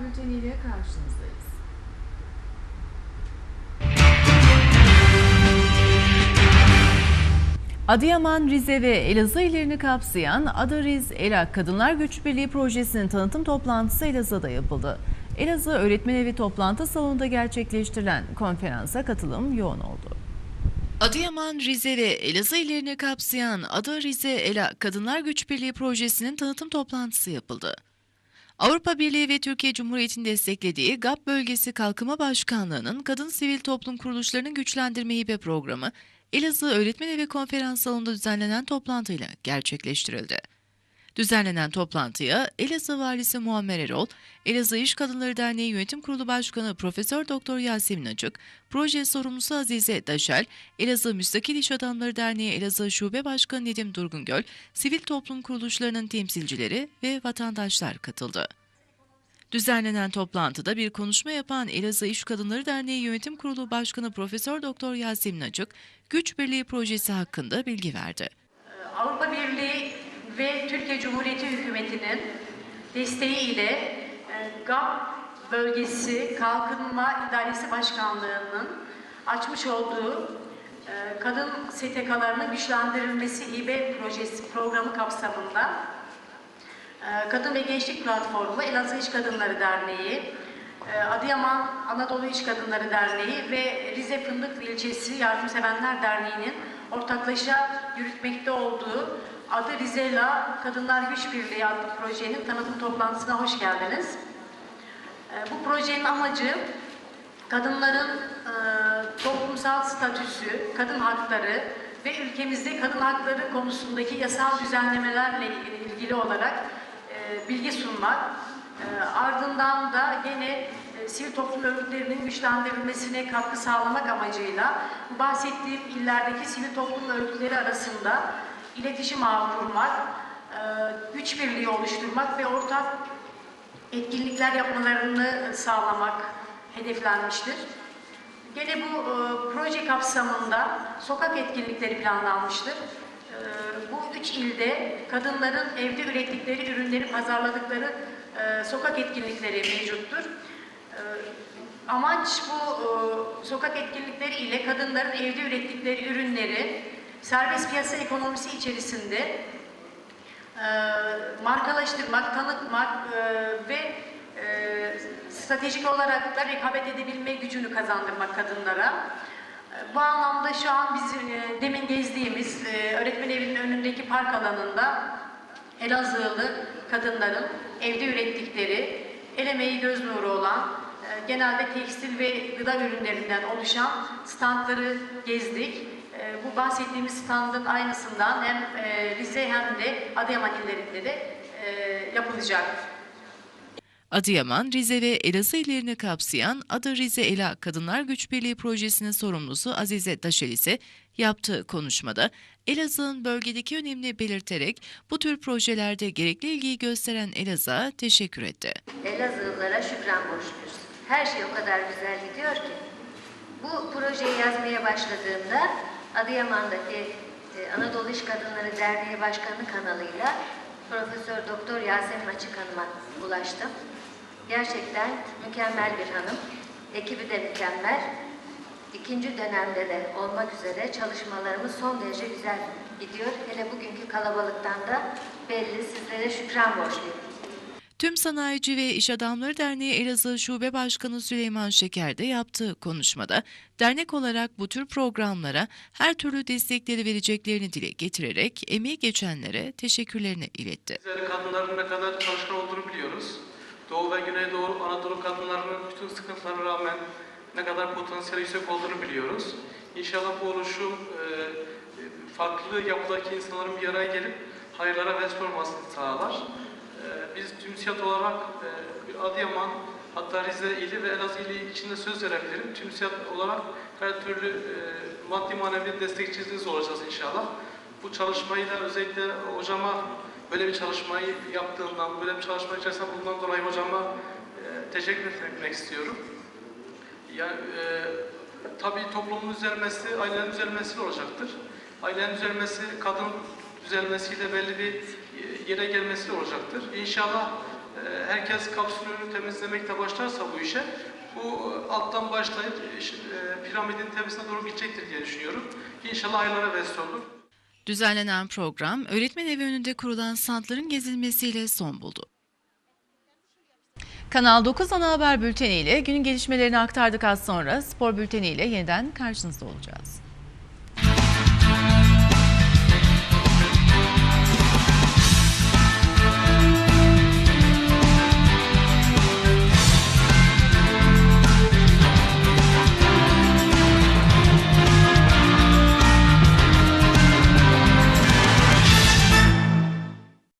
bülteniyle karşınızdayız. Adıyaman, Rize ve Elazığ illerini kapsayan Adariz Elak Kadınlar Güç Birliği projesinin tanıtım toplantısı Elazığ'da yapıldı. Elazığ Öğretmen Evi toplantı salonunda gerçekleştirilen konferansa katılım yoğun oldu. Adıyaman, Rize ve Elazığ illerini kapsayan Ada Rize Ela Kadınlar Güç Birliği projesinin tanıtım toplantısı yapıldı. Avrupa Birliği ve Türkiye Cumhuriyeti'nin desteklediği GAP Bölgesi Kalkınma Başkanlığı'nın Kadın Sivil Toplum Kuruluşlarının Güçlendirme Hibe Programı, Elazığ Öğretmen Evi Konferans Salonu'nda düzenlenen toplantıyla gerçekleştirildi. Düzenlenen toplantıya Elazığ Valisi Muammer Erol, Elazığ İş Kadınları Derneği Yönetim Kurulu Başkanı Profesör Doktor Yasemin Açık, proje sorumlusu Azize Daşel, Elazığ Müstakil İş Adamları Derneği Elazığ Şube Başkanı Nedim Durgungöl, sivil toplum kuruluşlarının temsilcileri ve vatandaşlar katıldı. Düzenlenen toplantıda bir konuşma yapan Elazığ İş Kadınları Derneği Yönetim Kurulu Başkanı Profesör Doktor Yasemin Açık, Güç Birliği projesi hakkında bilgi verdi. Avrupa Birliği ve Türkiye Cumhuriyeti Hükümeti'nin desteğiyle e, GAP Bölgesi Kalkınma İdaresi Başkanlığı'nın açmış olduğu e, kadın STK'larının güçlendirilmesi hibe projesi programı kapsamında e, Kadın ve Gençlik Platformu, Elazığ İş Kadınları Derneği, Adıyaman Anadolu İş Kadınları Derneği ve Rize Fındıklı İlçesi Yardımsevenler Derneği'nin ortaklaşa yürütmekte olduğu adı Rizela Kadınlar Güç Birliği adlı projenin tanıtım toplantısına hoş geldiniz. E, Bu projenin amacı kadınların e, toplumsal statüsü, kadın hakları ve ülkemizde kadın hakları konusundaki yasal düzenlemelerle ilgili olarak e, bilgi sunmak. E, ardından da gene sivil toplum örgütlerinin güçlendirilmesine katkı sağlamak amacıyla bahsettiğim illerdeki sivil toplum örgütleri arasında iletişim ağı kurmak, e, güç birliği oluşturmak ve ortak etkinlikler yapmalarını sağlamak hedeflenmiştir. Gene bu e, proje kapsamında sokak etkinlikleri planlanmıştır. E, bu üç ilde kadınların evde ürettikleri ürünleri pazarladıkları sokak etkinlikleri mevcuttur. Amaç bu sokak etkinlikleri ile kadınların evde ürettikleri ürünleri serbest piyasa ekonomisi içerisinde e, markalaştırmak, tanıtmak e, ve e, stratejik olarak da rekabet edebilme gücünü kazandırmak kadınlara. E, bu anlamda şu an biz e, demin gezdiğimiz e, öğretmen evinin önündeki park alanında Elazığlı kadınların evde ürettikleri, el emeği göz nuru olan, e, genelde tekstil ve gıda ürünlerinden oluşan standları gezdik. E, bu bahsettiğimiz standın aynısından hem e, Rize hem de Adıyaman illerinde de e, yapılacak. Adıyaman, Rize ve Elazığ illerini kapsayan Ada Rize Ela Kadınlar Güç Birliği projesinin sorumlusu Azize Daşel ise yaptığı konuşmada Elazığ'ın bölgedeki önemini belirterek bu tür projelerde gerekli ilgiyi gösteren Elazığ'a teşekkür etti. Elazığlılara şükran borçluyuz. Her şey o kadar güzel gidiyor ki. Bu projeyi yazmaya başladığımda Adıyaman'daki e, Anadolu İş Kadınları Derneği Başkanı kanalıyla Profesör Doktor Yasemin Açık Hanım'a ulaştım. Gerçekten mükemmel bir hanım. Ekibi de mükemmel. İkinci dönemde de olmak üzere çalışmalarımız son derece güzel gidiyor. Hele bugünkü kalabalıktan da belli sizlere şükran borçluyum. Tüm Sanayici ve İş Adamları Derneği Elazığ Şube Başkanı Süleyman Şeker de yaptığı konuşmada dernek olarak bu tür programlara her türlü destekleri vereceklerini dile getirerek emeği geçenlere teşekkürlerini iletti. Bizler kadınların ne kadar çalışkan olduğunu biliyoruz. Doğu ve Güneydoğu Anadolu kadınlarının bütün sıkıntılarına rağmen ne kadar potansiyeli yüksek olduğunu biliyoruz. İnşallah bu oluşum e, farklı yapıdaki insanların bir araya gelip hayırlara vesile olmasını sağlar. E, biz TÜMSİAD olarak e, Adıyaman, hatta Rize ili ve Elazığ ili içinde söz verebilirim. TÜMSİAD olarak her türlü e, maddi manevi destekçiniz olacağız inşallah. Bu çalışmayı da özellikle hocama böyle bir çalışmayı yaptığından, böyle bir çalışma içerisinde bulunduğundan dolayı hocama e, teşekkür etmek istiyorum. Yani, e, tabii toplumun düzelmesi, ailenin düzelmesiyle olacaktır. Ailenin düzelmesi, kadın düzelmesiyle belli bir yere gelmesiyle olacaktır. İnşallah e, herkes kapsül önünü temizlemekle başlarsa bu işe bu e, alttan başlayıp e, piramidin tepesine doğru gidecektir diye düşünüyorum. İnşallah hayırlara vesile olur. Düzenlenen program, öğretmen evi önünde kurulan standların gezilmesiyle son buldu. Kanal 9 ana haber bülteni ile günün gelişmelerini aktardık az sonra spor bülteni ile yeniden karşınızda olacağız.